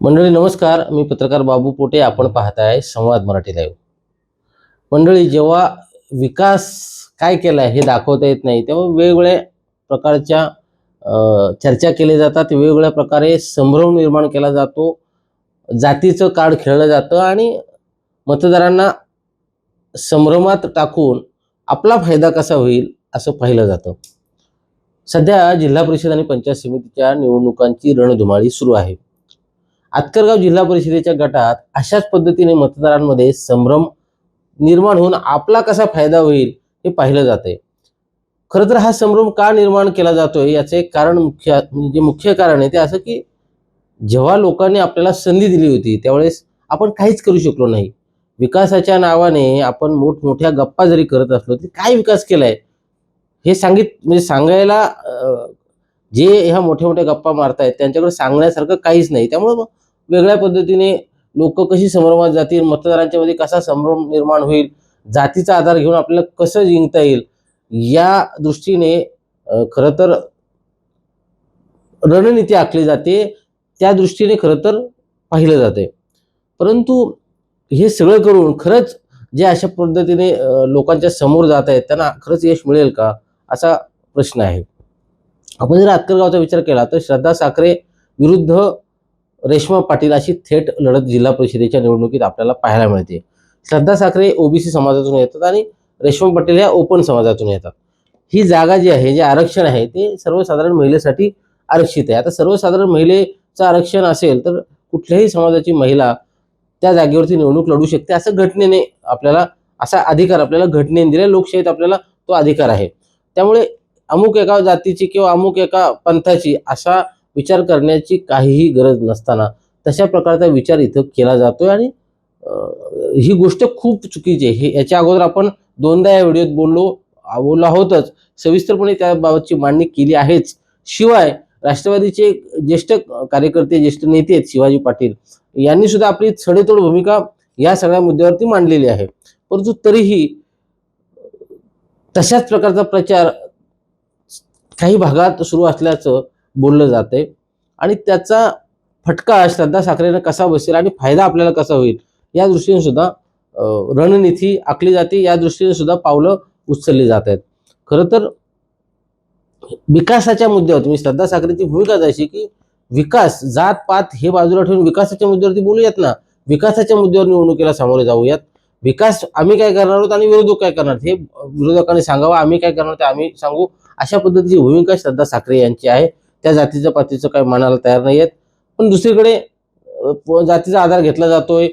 मंडळी नमस्कार. मी पत्रकार बाबू पोटे. आपण पाहताय संवाद मराठी लाईव्ह मंडळी जेव्हा विकास काय केला हे दाखवता येत नाही तेव्हा वेगवेगळ्या प्रकारच्या चर्चा केल्या जातात. वेगवेगळ्या प्रकारे संभ्रम निर्माण केला जातो. जातीचं कार्ड खेळलं जातं आणि मतदारांना संभ्रमात टाकून आपला फायदा कसा होईल असं पाहिलं जातं. सध्या जिल्हा परिषद आणि पंचायत समितीच्या निवडणुकांची रणधुमाळी सुरू आहे. आतकरगाव जिल्हा परिषदेच्या गटात अशाच पद्धतीने मतदारांमध्ये संभ्रम निर्माण होऊन आपला कसा फायदा होईल हे पाहिलं जाते खरं तर हा संभ्रम का निर्माण केला जातोय याचे एक कारण मुख्य म्हणजे मुख्य कारण आहे ते असं की जेव्हा लोकांनी आपल्याला संधी दिली होती त्यावेळेस आपण काहीच करू शकलो नाही. विकासाच्या नावाने आपण मोठमोठ्या गप्पा जरी करत असलो तरी काय विकास केलाय? हे सांगित म्हणजे सांगायला जे ह्या मोठ्या मोठ्या गप्पा मारतायत त्यांच्याकडे सांगण्यासारखं काहीच नाही. त्यामुळं वेगळ्या पद्धतीने लोक कशी संभ्रमात जातील मतदारांच्या मध्ये कसा संभ्रम निर्माण होईल जातीचा आधार घेऊन आपल्याला कसं जिंकता येईल या दृष्टीने खरं तर रणनीती आखली जाते. त्या दृष्टीने खरं तर पाहिलं जाते परंतु हे सगळं करून खरंच जे अशा पद्धतीने लोकांच्या समोर जात आहेत त्यांना खरंच यश मिळेल का असा प्रश्न आहे. आपण जर आतकरगावचा विचार केला तर श्रद्धा साखरे विरुद्ध रेश्मा पाटील अशी थेट लढत जिल्हा परिषदेच्या निवडणुकीत आपल्याला पाहायला मिळते. श्रद्धा साखरे ओबीसी समाजातून येतात आणि रेश्मा पाटील ह्या ओपन समाजातून येतात. ही जागा जी आहे जे आरक्षण आहे ते सर्वसाधारण महिलेसाठी आरक्षित आहे. आता सर्वसाधारण महिलेचं आरक्षण असेल तर कुठल्याही समाजाची महिला त्या जागेवरती निवडणूक लढू शकते असं घटनेने आपल्याला असा अधिकार आपल्याला घटनेने दिला लोकशाहीत आपल्याला तो अधिकार आहे. त्यामुळे अमुक एका जातीची किंवा अमुक एका पंथाची असा विचार करण्याची काहीही गरज नसताना तशा प्रकारचा विचार इथं केला जातोय आणि ही गोष्ट खूप चुकीची आहे. हे याच्या अगोदर आपण दोनदा या व्हिडिओत बोललो बोललो आहोतच. सविस्तरपणे त्याबाबतची मांडणी केली आहेच. शिवाय राष्ट्रवादीचे ज्येष्ठ कार्यकर्ते ज्येष्ठ नेते आहेत शिवाजी पाटील यांनी सुद्धा आपली सडेतोड भूमिका या सगळ्या मुद्द्यावरती मांडलेली आहे. परंतु तरीही तशाच प्रकारचा प्रचार काही भागात सुरू असल्याचं बोललं जातंय. आणि त्याचा फटका श्रद्धा साखरेनं कसा बसेल आणि फायदा आपल्याला कसा होईल या दृष्टीने सुद्धा रणनीती आखली जाते. या दृष्टीने सुद्धा पावलं उचलली जात आहेत खरं तर विकासाच्या मुद्द्यावर तुम्ही श्रद्धा साखरेची भूमिका जायची की विकास जात पात हे बाजूला ठेवून विकासाच्या मुद्द्यावरती बोलूयात ना? विकासाच्या मुद्द्यावर निवडणुकीला सामोरे जाऊयात. विकास आम्ही काय करणार आहोत आणि विरोधक काय करणार हे विरोधकांनी सांगावं आम्ही काय करणार ते आम्ही सांगू. अशा पद्धतीची भूमिका श्रद्धा साखरे यांची आहे. त्या जातीचं पातीचं काही मानायला तयार नाही आहेत पण दुसरीकडे जातीचा आधार घेतला जातोय.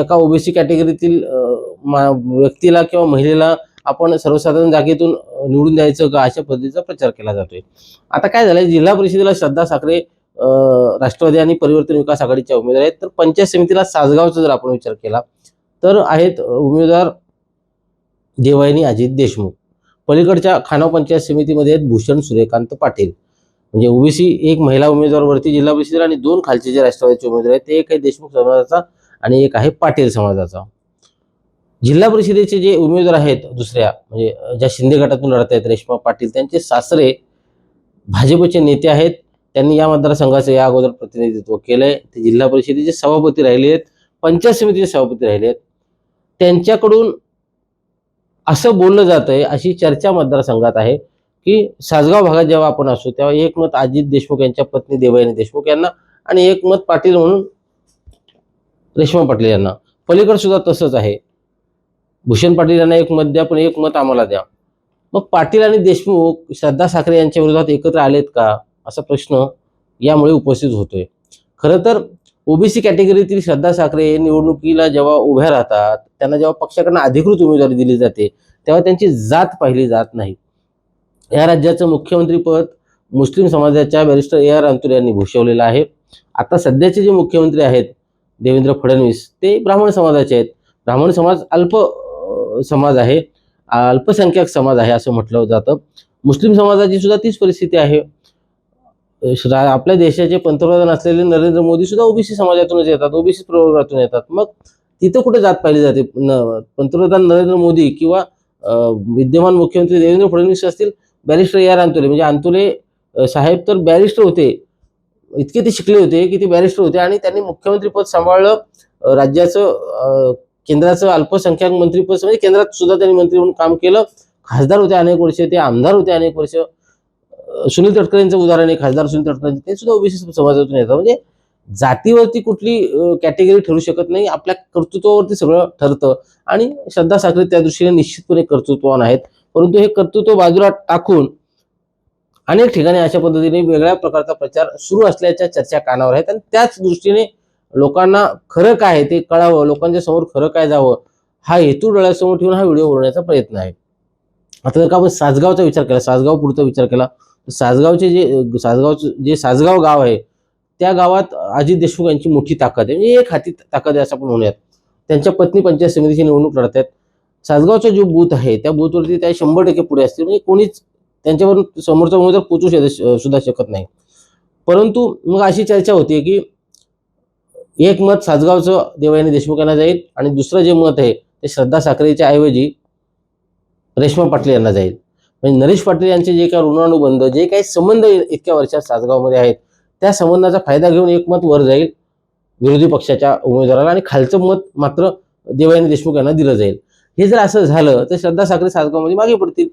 एका ओबीसी कॅटेगरीतील मा- व्यक्तीला किंवा महिलेला आपण सर्वसाधारण जागेतून निवडून द्यायचं का अशा पद्धतीचा प्रचार केला जातोय. आता काय झालंय? जिल्हा परिषदेला श्रद्धा साखरे राष्ट्रवादी आणि परिवर्तन विकास आघाडीच्या उमेदवार आहेत. तर पंचायत समितीला सासगावचा जर आपण विचार केला तर आहेत उमेदवार देवायनी अजित देशमुख. पलीकडच्या खानाव पंचायत समितीमध्ये आहेत भूषण सूर्यकांत पाटील. म्हणजे ओबीसी एक महिला उमेदवारवरती जिल्हा परिषद आणि दोन खालचे जे राष्ट्रवादीचे उमेदवार आहेत ते एक आहे देशमुख समाजाचा आणि एक आहे पाटील समाजाचा. जिल्हा परिषदेचे जे उमेदवार आहेत दुसऱ्या म्हणजे ज्या शिंदे गटातून लढत आहेत रेश्मा पाटील त्यांचे सासरे भाजपचे नेते आहेत. त्यांनी या मतदारसंघाचं या अगोदर प्रतिनिधित्व केलंय. ते जिल्हा परिषदेचे सभापती राहिले आहेत पंचायत समितीचे सभापती राहिले आहेत. त्यांच्याकडून असं बोललं जात आहे अशी चर्चा मतदारसंघात आहे. की सासगाव भागात जेव्हा आपण असू तेव्हा एक मत अजित देशमुख यांच्या पत्नी देवयानी देशमुख यांना आणि एक मत पाटील म्हणून रेश्मा पाटील यांना. पलीकडे सुद्धा तसंच आहे. भूषण पाटील यांना एक मत द्या पण एक मत आम्हाला द्या. मग पाटील आणि देशमुख श्रद्धा साखरे यांच्या विरोधात एकत्र आलेत का? असा प्रश्न यामुळे उपस्थित होतोय. खरं तर ओबीसी कॅटेगरीतील श्रद्धा साखरे निवडणुकीला जेव्हा उभ्या राहतात त्यांना जेव्हा पक्षाकडनं अधिकृत उमेदवारी दिली जाते तेव्हा त्यांची जात पाहिली जात नाही. या राज्याचं मुख्यमंत्रीपद मुस्लिम समाजाच्या बॅरिस्टर ए आर अंतुर यांनी भूषवलेलं आहे. आता सध्याचे जे मुख्यमंत्री आहेत देवेंद्र फडणवीस ते ब्राह्मण समाजाचे आहेत. ब्राह्मण समाज अल्प समाज आहे. अल्पसंख्याक समाज आहे असं म्हटलं जातं. मुस्लिम समाजाची सुद्धा तीच परिस्थिती आहे. आपल्या देशाचे पंतप्रधान असलेले नरेंद्र मोदी सुद्धा ओबीसी समाजातूनच येतात ओबीसी प्रवर्गातून येतात. मग तिथं कुठे जात पाहिली जाते? न- पंतप्रधान नरेंद्र मोदी किंवा विद्यमान मुख्यमंत्री देवेंद्र फडणवीस असतील बॅरिस्टर यार अंतुले. म्हणजे अंतुले साहेब तर बॅरिस्टर होते. इतके ते शिकले होते की ते बॅरिस्टर होते आणि त्यांनी मुख्यमंत्रीपद सांभाळलं. राज्याचं केंद्राचं अल्पसंख्याक मंत्रीपद म्हणजे केंद्रात सुद्धा त्यांनी मंत्री म्हणून काम केलं. खासदार होते अनेक वर्ष ते आमदार होते अनेक वर्ष. सुनील तटकरेंचं उदाहरण आहे खासदार सुनील तटकरे ते सुद्धा ओबीसी समाजातून येतात. म्हणजे जातीवरती कुठली कॅटेगरी ठरू शकत नाही. आपल्या कर्तृत्वावरती सगळं ठरतं. आणि श्रद्धा साखरे त्या दृष्टीने निश्चितपणे कर्तृत्ववान आहेत. परंतु हे कर्तृत्व बाजूला टाकून अनेक ठिकाणी अशा पद्धतीने वेगळ्या प्रकारचा प्रचार सुरू असल्याच्या चर्चा कानावर आहेत. आणि त्याच दृष्टीने लोकांना खरं काय आहे ते कळावं लोकांच्या समोर खरं काय जावं हा हेतू डोळ्यासमोर ठेवून हा व्हिडिओ बनवण्याचा प्रयत्न आहे. आता जर का आपण सासगावचा विचार केला सासगाव पुढचा विचार केला तर सासगावचे जे सासगावचं जे सासगाव गाव आहे त्या गावात अजित देशमुख यांची मोठी ताकद आहे. म्हणजे एक हाती ताकद आहे असं आपण म्हणूयात. त्यांच्या पत्नी पंचायत समितीची निवडणूक लढत आहेत सासगावचा जो बूथ आहे त्या बूथवरती त्या शंभर टक्के पुढे असतील. म्हणजे कोणीच त्यांच्यावर समोरचा उमेदवार पोचू शक- सुद्धा शकत नाही. परंतु मग अशी चर्चा होती की एक मत सासगावचं देवयानी देशमुख यांना जाईल आणि दुसरं जे मत आहे ते श्रद्धा साखरेच्या ऐवजी रेश्मा पाटील यांना जाईल. म्हणजे नरेश पाटील यांचे जे काही ऋणानुबंध जे काही संबंध इतक्या वर्षात सासगावमध्ये आहेत त्या संबंधाचा फायदा घेऊन एक मत वर जाईल विरोधी पक्षाच्या उमेदवाराला आणि खालचं मत मात्र देवयानी देशमुख यांना दिलं जाईल. हे जर असं झालं तर श्रद्धा साखरे सासगावमध्ये मागे पडतील.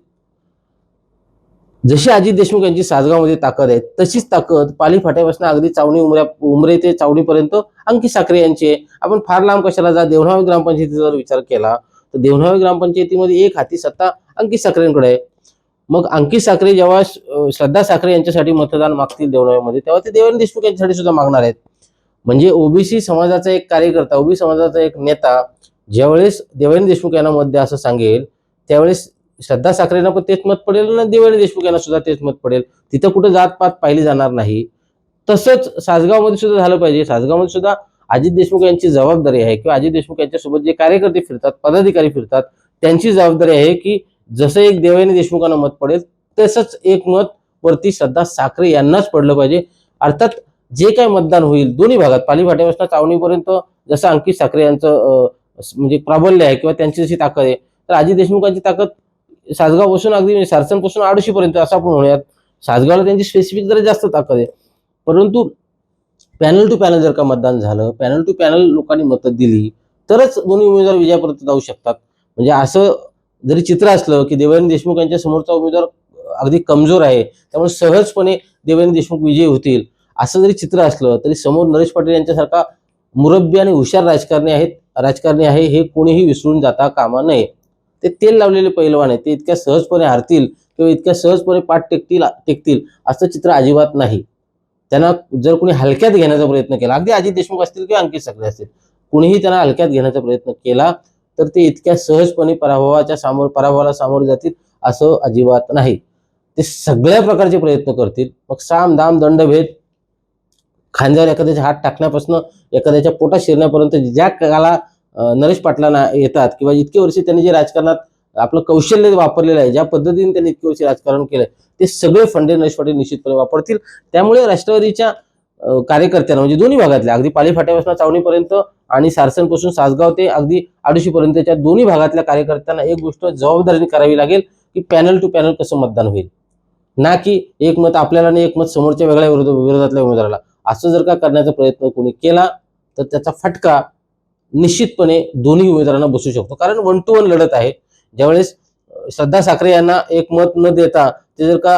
जशी अजित देशमुख यांची सासगावमध्ये ताकद आहे तशीच ताकद पाली फाट्यापासून अगदी चावणी उमऱ्या उमरे ते चावणीपर्यंत अंकित साखरे यांची आहे. आपण फार लांब कशाला जा देवनावे ग्रामपंचायतीचा जर विचार केला तर देवनावे ग्रामपंचायतीमध्ये एक हाती सत्ता अंकित साखरेंकडे आहे. मग अंकित साखरे जेव्हा श्रद्धा साखरे यांच्यासाठी मतदान मागतील देवनावीमध्ये तेव्हा ते देवेंद्र देशमुख यांच्यासाठी सुद्धा मागणार आहेत. म्हणजे ओबीसी समाजाचा एक कार्यकर्ता ओबीसी समाजाचा एक नेता ज्यावेळेस देवेंद्र देशमुख यांना मत द्या असं सांगेल त्यावेळेस श्रद्धा साखरेंना पण तेच मत पडेल आणि देवेंद्र देशमुख यांना सुद्धा तेच मत पडेल. तिथं कुठं जातपात पाहिली जाणार नाही. तसंच सासगावमध्ये सुद्धा झालं पाहिजे. सासगावमध्ये सुद्धा अजित देशमुख यांची जबाबदारी आहे किंवा अजित देशमुख यांच्यासोबत जे कार्यकर्ते फिरतात पदाधिकारी फिरतात त्यांची जबाबदारी आहे की जसं एक देवेंद्र देशमुखांना मत पडेल तसंच एक मत वरती श्रद्धा साखरे यांनाच पडलं पाहिजे. अर्थात जे काय मतदान होईल दोन्ही भागात पालीफाट्यापासून चावणीपर्यंत जसं अंकित साखरे यांचं म्हणजे प्राबल्य आहे किंवा त्यांची जशी ताकद आहे. तर अजित देशमुखांची ताकद सासगावपासून अगदी म्हणजे सारसनपासून आडोशीपर्यंत असं आपण म्हणूयात सासगावला त्यांची स्पेसिफिक जरा जास्त ताकद आहे. परंतु पॅनल टू पॅनल जर का मतदान झालं पॅनल टू पॅनल लोकांनी मतं दिली तरच दोन्ही उमेदवार विजयापर्यंत जाऊ शकतात. म्हणजे असं जरी चित्र असलं की देवेंद्र देशमुख यांच्या समोरचा उमेदवार अगदी कमजोर आहे त्यामुळे सहजपणे देवेंद्र देशमुख विजयी होतील. असं जरी चित्र असलं तरी समोर नरेश पाटील यांच्यासारखा मुरब्बी आणि हुशार राजकारणी आहेत राजकारणी आहे हे कोणीही विसरून जाता कामा नये. ते तेल लावलेले पैलवान आहे ते इतक्या सहजपणे हारतील किंवा इतक्या सहजपणे पाठ टेकतील टेकतील असं चित्र अजिबात नाही. त्यांना जर कोणी हलक्यात घेण्याचा प्रयत्न केला अगदी अजित देशमुख असतील किंवा अंकित सगळे असतील कुणीही त्यांना हलक्यात घेण्याचा प्रयत्न केला तर ते इतक्या सहजपणे पराभवाच्या सामोर पराभवाला सामोरे जातील असं अजिबात नाही. ते सगळ्या प्रकारचे प्रयत्न करतील. मग साम दाम दंडभेद खांद्यावर एखाद्याच्या हात टाकण्यापासून एखाद्याच्या पोटात शिरण्यापर्यंत ज्या काला नरेश पाटलांना येतात किंवा इतके वर्ष त्यांनी जे राजकारणात आपलं कौशल्य वापरलेलं आहे ज्या पद्धतीने त्यांनी इतके वर्ष राजकारण केलं ते सगळे फंडे नरेश पाटील निश्चितपणे वापरतील. त्यामुळे राष्ट्रवादीच्या कार्यकर्त्यांना म्हणजे दोन्ही भागातल्या अगदी पाली फाट्यापासून चावणीपर्यंत आणि सारसनपासून सासगाव ते अगदी आडोशीपर्यंतच्या दोन्ही भागातल्या कार्यकर्त्यांना एक गोष्ट जबाबदारीने करावी लागेल की पॅनल टू पॅनल कसं मतदान होईल. ना की एक मत आपल्याला आणि एक मत समोरच्या वेगळ्या विरोध विरोधातल्या उमेदवाराला. असं जर का करण्याचा प्रयत्न कोणी केला तर त्याचा फटका निश्चितपणे दोन्ही उमेदवारांना बसू शकतो. कारण वन टू वन लढत आहे. ज्यावेळेस श्रद्धा साखरे यांना एक मत न देता ते जर का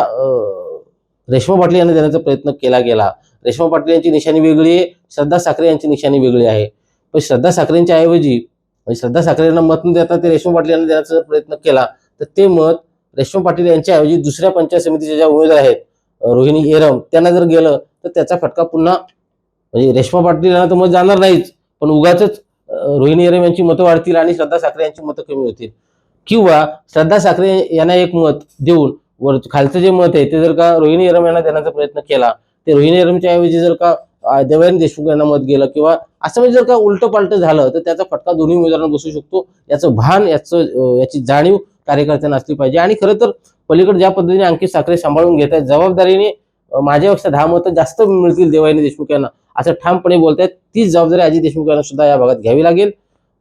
रेश्मा पाटील यांना देण्याचा प्रयत्न केला गेला रेश्मा पाटील यांची निशाणी वेगळी आहे श्रद्धा साखरे यांची निशाणी वेगळी आहे. पण श्रद्धा साखरेंच्या ऐवजी म्हणजे श्रद्धा साखरे यांना मत न देता ते रेश्मा पाटील यांना देण्याचा प्रयत्न केला तर ते मत रेश्मा पाटील यांच्या ऐवजी दुसऱ्या पंचायत समितीच्या ज्या उमेदवार आहेत रोहिणी एरम त्यांना जर गेलं तर त्याचा फटका पुन्हा म्हणजे रेश्मा पाटील यांना तर मत जाणार नाहीच पण उगाच रोहिणी एरम यांची मतं वाढतील आणि श्रद्धा साखरे यांची मतं कमी होतील. किंवा श्रद्धा साखरे यांना एक मत देऊन वर खालचं जे मत आहे ते जर का रोहिणी यरम यांना देण्याचा प्रयत्न केला ते रोहिणी यरमच्या ऐवजी जर का अं, देवेंद्र देशमुख यांना मत गेलं किंवा असं म्हणजे जर का उलट पालट झालं तर त्याचा फटका दोन्ही उमेदवारांना बसू शकतो. याचं भान याचं याची जाणीव कार्यकर्त्यांना असली पाहिजे. आणि खरं तर पलीकडे ज्या पद्धतीने अंकित साखरे सांभाळून घेत आहेत जबाबदारीने माझ्यापेक्षा दहा मतं जास्त मिळतील देवायनी देशमुख यांना. असं ठामपणे बोलतायत तीच जबाबदारी अजित देशमुख यांना सुद्धा या भागात घ्यावी लागेल.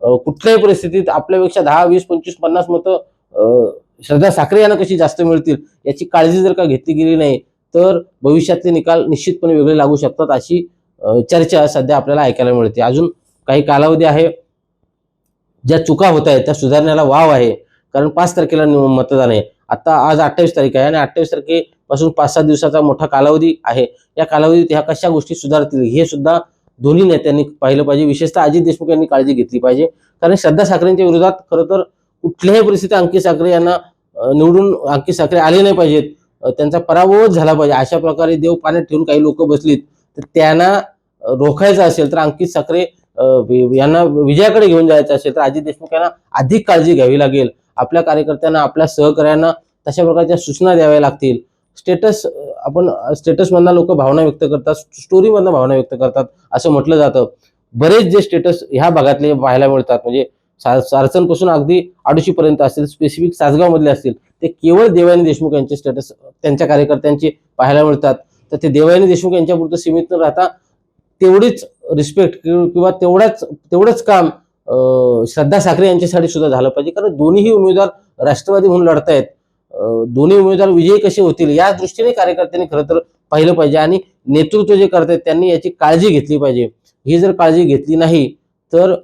कुठल्याही परिस्थितीत आपल्यापेक्षा दहा वीस पंचवीस पन्नास मतं श्रद्धा साखरे यांना कशी जास्त मिळतील याची काळजी जर का घेतली गेली नाही तर भविष्यातले निकाल निश्चितपणे वेगळे लागू शकतात अशी चर्चा सध्या आपल्याला ऐकायला मिळते. अजून काही कालावधी आहे ज्या चुका होत आहेत त्या सुधारण्याला वाव आहे कारण पाच तारखेला निव- मतदान आहे. आता आज अठ्ठावीस तारीख आहे आणि अठ्ठावीस तारखे पासून पाच सात दिवसाचा मोठा कालावधी आहे. या कालावधीत ह्या कशा गोष्टी सुधारतील हे सुद्धा दोन्ही नेत्यांनी पाहिलं पाहिजे. विशेषतः अजित देशमुख यांनी काळजी घेतली पाहिजे. कारण श्रद्धा साखरेंच्या विरोधात खरं तर कुठल्याही परिस्थितीत अंकित साखरे यांना निवडून अंकित साखरे आले नाही पाहिजेत. त्यांचा पराभवच झाला पाहिजे. अशा प्रकारे देव पाण्यात ठेवून काही लोक बसलीत तर त्यांना रोखायचं असेल तर अंकित साखरे यांना विजयाकडे घेऊन जायचं असेल तर अजित देशमुख यांना अधिक काळजी घ्यावी लागेल. आपल्या कार्यकर्त्यांना आपल्या सहकार्यांना तशा प्रकारच्या सूचना द्याव्या लागतील. स्टेटस आपण स्टेटसमधनं लोक भावना व्यक्त करतात स्टोरीमधनं भावना व्यक्त करतात असं म्हटलं जातं. बरेच जे स्टेटस ह्या भागातले पाहायला मिळतात म्हणजे सा सारसनपासून अगदी आडुशीपर्यंत असतील स्पेसिफिक सासगावमधले असतील ते केवळ देवानी देशमुख यांचे स्टेटस त्यांच्या कार्यकर्त्यांचे पाहायला मिळतात. तर ते देवानी देशमुख यांच्यापुरतं सीमित न राहता तेवढीच रिस्पेक्ट किंवा तेवढाच तेवढंच काम श्रद्धा साखरे यांच्यासाठी सुद्धा झालं पाहिजे. कारण दोन्हीही उमेदवार राष्ट्रवादी म्हणून लढतायत. दोन्ही उमेदवार विजयी कसे होतील या दृष्टीने कार्यकर्त्यांनी खरं तर पाहिलं पाहिजे आणि नेतृत्व जे करत त्यांनी याची काळजी घेतली पाहिजे. ही जर काळजी घेतली नाही तर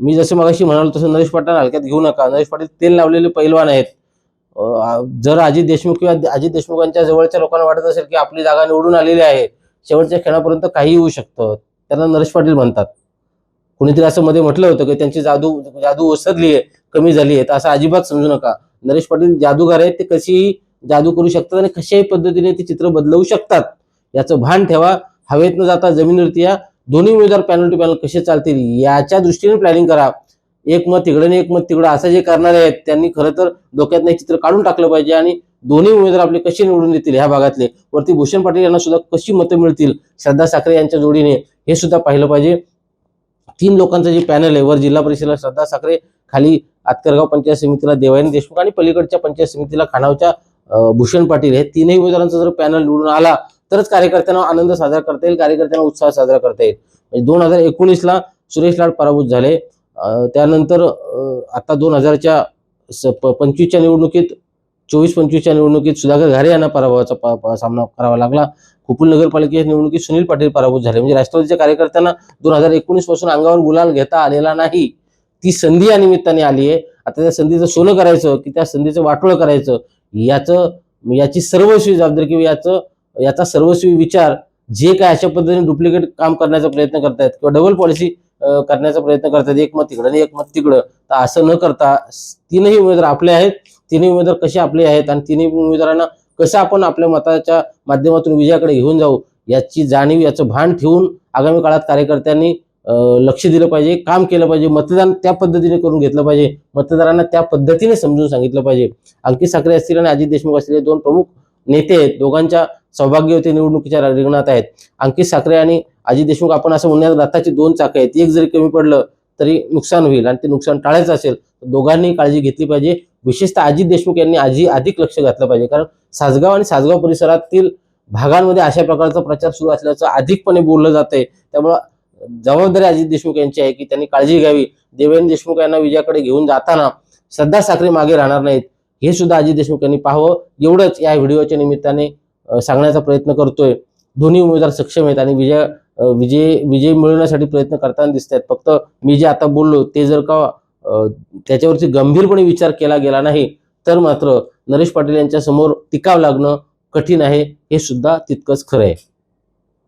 मी जसं मगाशी म्हणालो तसं नरेश पाटील हलक्यात घेऊ नका. नरेश पाटील तेल लावलेले पैलवान आहेत. जर अजित देशमुख किंवा अजित देशमुखांच्या जवळच्या लोकांना वाटत असेल की आपली जागा निवडून आलेली आहे शेवटच्या खेळापर्यंत काही होऊ शकतं. त्यांना नरेश पाटील म्हणतात. कुणीतरी असं मध्ये म्हटलं होतं की त्यांची जादू जादू ओसरली आहे कमी झाली आहे तर असं अजिबात समजू नका. नरेश पाटील जादूगार आहेत ते कशीही जादू करू शकतात आणि कशाही पद्धतीने ते चित्र बदलवू शकतात? याचं भान ठेवा. हवेत न जाता जमिनीवरती या दोन्ही उमेदवार पॅनल टू पॅनल कसे चालतील याच्या दृष्टीने प्लॅनिंग करा. एक मत तिकडे आणि एक मत तिकडं असं जे करणारे आहेत त्यांनी खरं तर डोक्यात नाही चित्र काढून टाकलं पाहिजे आणि दोन्ही उमेदवार आपले कसे निवडून येतील ह्या भागातले? वरती भूषण पाटील यांना सुद्धा कशी मतं मिळतील? श्रद्धा साखरे यांच्या जोडीने हे सुद्धा पाहिलं पाहिजे. तीन लोकांचं जे पॅनल आहे वर जिल्हा परिषदेला श्रद्धा साखरे खाली आतकरगाव पंचायत समितीला देवायन देशमुख आणि पलीकडच्या पंचायत समितीला खानावच्या भूषण पाटील हे तीनही उमेदवारांचा जर पॅनल निवडून आला तरच कार्यकर्त्यांना आनंद साजरा करता येईल कार्यकर्त्यांना उत्साह साजरा करता येईल. म्हणजे दोन हजार एकोणीसला सुरेश लाड पराभूत झाले. त्यानंतर आता दोन हजारच्या स- प- पंचवीसच्या निवडणुकीत चोवीस पंचवीसच्या निवडणुकीत सुधाकर घारे यांना पराभवाचा प- सामना करावा लागला. खोपूल नगरपालिकेच्या निवडणुकीत सुनील पाटील पराभूत झाले. म्हणजे राष्ट्रवादीच्या कार्यकर्त्यांना दोन हजार एकोणीसपासून अंगावर गुलाल घेता आलेला नाही. ती संधी या निमित्ताने आली आहे. आता त्या संधीचं सोनं करायचं की त्या संधीचं वाटोळं करायचं याचं याची सर्वस्वी जबाबदारी किंवा याचं याचा सर्वस्वी विचार जे काय अशा पद्धतीने डुप्लिकेट काम करण्याचा प्रयत्न करतायत किंवा डबल पॉलिसी करण्याचा प्रयत्न करतात एक मत तिकडं आणि एक मत तिकडं तर असं न करता तीनही उमेदवार आपले आहेत तिन्ही उमेदवार कसे आपले आहेत आणि तिन्ही उमेदवारांना कसं आपण आपल्या मताच्या माध्यमातून विजयाकडे घेऊन जाऊ याची जाणीव याचं भान ठेवून आगामी काळात कार्यकर्त्यांनी लक्ष दिलं पाहिजे काम केलं पाहिजे मतदान त्या पद्धतीने करून घेतलं पाहिजे मतदारांना त्या पद्धतीने समजून सांगितलं पाहिजे. अंकित साखरे असतील आणि अजित देशमुख असतील दोन प्रमुख नेते आहेत. दोघांच्या सौभाग्यवती निवडणुकीच्या रिंगणात आहेत. अंकित साखरे आणि अजित देशमुख आपण असं म्हणण्यात रथाची दोन चाकं आहेत. एक जरी कमी पडलं तरी नुकसान होईल आणि ते नुकसान टाळायचं असेल तर दोघांनी काळजी घेतली पाहिजे. विशेषतः अजित देशमुख यांनी आजी अधिक लक्ष घातलं पाहिजे. कारण सासगाव आणि सासगाव परिसरातील भागांमध्ये अशा प्रकारचा प्रचार सुरू असल्याचं अधिकपणे बोललं जातंय. त्यामुळं जबाबदारी अजित देशमुख यांची आहे की त्यांनी काळजी घ्यावी. देवेंद्र देशमुख यांना विजयाकडे घेऊन जाताना श्रद्धा साखरे मागे राहणार नाहीत. हे सुद्धा अजित देशमुख यांनी पाहावं. एवढंच या व्हिडिओच्या निमित्ताने सांगण्याचा प्रयत्न करतोय. दोन्ही उमेदवार सक्षम आहेत आणि विजय विजय विजय मिळवण्यासाठी प्रयत्न करताना दिसत आहेत फक्त मी जे आता बोललो ते जर का त्याच्यावरती गंभीरपणे विचार केला गेला नाही तर मात्र नरेश पाटील यांच्या समोर टिकाव लागणं कठीण आहे. हे सुद्धा तितकंच खरं आहे.